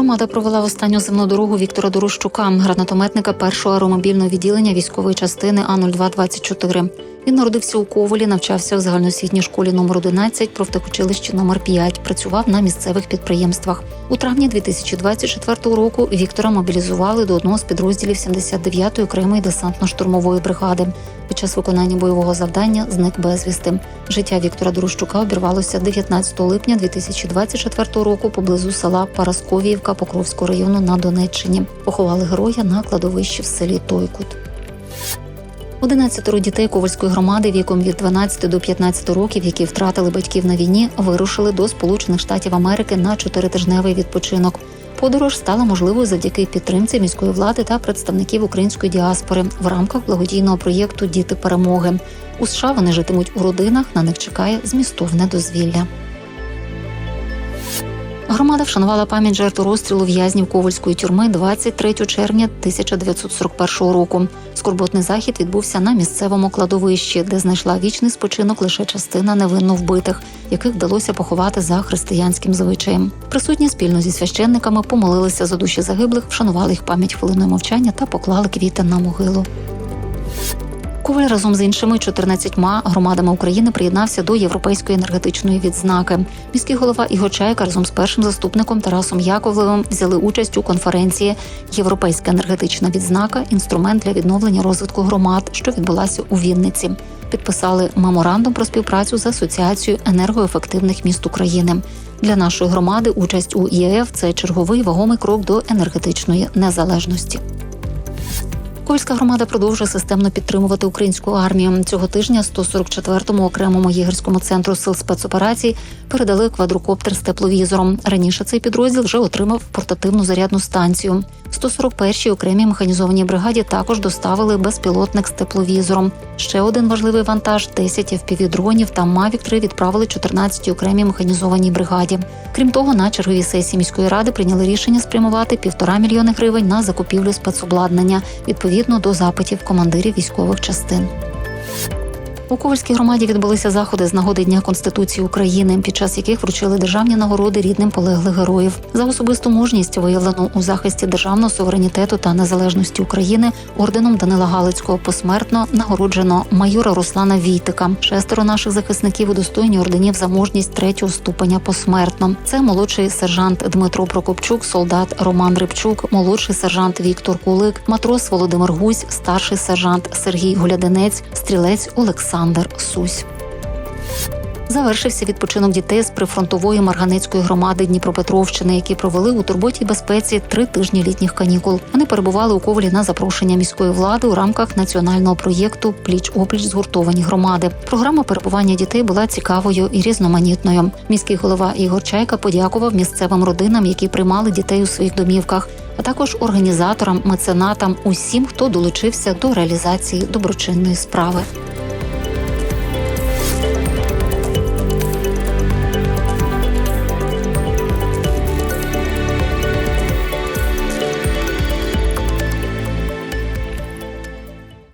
Громада провела в останню земну дорогу Віктора Дорощука, гранатометника першого аеромобільного відділення військової частини А 0224 Він народився у Ковелі, навчався в загальноосвітній школі номер 11 профтехучилищі номер 5 Працював на місцевих підприємствах. У травні 2024 року Віктора мобілізували до одного з підрозділів 79-ї окремої десантно-штурмової бригади. Під час виконання бойового завдання зник безвісти. Життя Віктора Дорощука обірвалося 19 липня 2024 року поблизу села Парасковіївка Покровського району на Донеччині. Поховали героя на кладовищі в селі Тойкут. 11 дітей Ковальської громади віком від 12 до 15 років, які втратили батьків на війні, вирушили до Сполучених Штатів Америки на чотиритижневий відпочинок. Подорож стала можливою завдяки підтримці міської влади та представників української діаспори в рамках благодійного проєкту Діти перемоги. У США вони житимуть у родинах. На них чекає змістовне дозвілля. Громада вшанувала пам'ять жертв розстрілу в'язнів Ковальської тюрми 23 червня 1941 року. Скорботний захід відбувся на місцевому кладовищі, де знайшла вічний спочинок лише частина невинно вбитих, яких вдалося поховати за християнським звичаєм. Присутні спільно зі священниками помолилися за душі загиблих, вшанували їх пам'ять хвилиною мовчання та поклали квіти на могилу. Коваль разом з іншими 14 громадами України приєднався до європейської енергетичної відзнаки. Міський голова Ігор Чайка разом з першим заступником Тарасом Яковлевим взяли участь у конференції Європейська енергетична відзнака інструмент для відновлення розвитку громад, що відбулася у Вінниці. Підписали меморандум про співпрацю з асоціацією енергоефективних міст України. Для нашої громади участь у ЄФ це черговий вагомий крок до енергетичної незалежності. Ковальська громада продовжує системно підтримувати українську армію. Цього тижня 144-му окремому єгерському центру сил спецоперацій передали квадрокоптер з тепловізором. Раніше цей підрозділ вже отримав портативну зарядну станцію. 141-й окремій механізованій бригаді також доставили безпілотник з тепловізором. Ще один важливий вантаж 10 FPV-дронів та Mavic 3 відправили 14-й окремій механізованій бригаді. Крім того, на черговій сесії міської ради прийняли рішення спрямувати півтора мільйони гривень на закупівлю спецобладнання відповідно до запитів командирів військових частин. У Ковальській громаді відбулися заходи з нагоди Дня Конституції України, під час яких вручили державні нагороди рідним полеглих героїв за особисту мужність, виявлену у захисті державного суверенітету та незалежності України орденом Данила Галицького посмертно нагороджено майора Руслана Війтика. Шестеро наших захисників удостоєні орденів за мужність третього ступеня посмертно. Це молодший сержант Дмитро Прокопчук, солдат Роман Рибчук, молодший сержант Віктор Кулик, матрос Володимир Гусь, старший сержант Сергій Гулядинець, стрілець Олександр. Олександр Сусь. Завершився відпочинок дітей з прифронтової Марганецької громади Дніпропетровщини, які провели у турботі безпеці три тижні літніх канікул. Вони перебували у ковалі на запрошення міської влади у рамках національного проєкту Пліч опліч згуртовані громади. Програма перебування дітей була цікавою і різноманітною. Міський голова Ігор Чайка подякував місцевим родинам, які приймали дітей у своїх домівках, а також організаторам, меценатам, усім, хто долучився до реалізації доброчинної справи.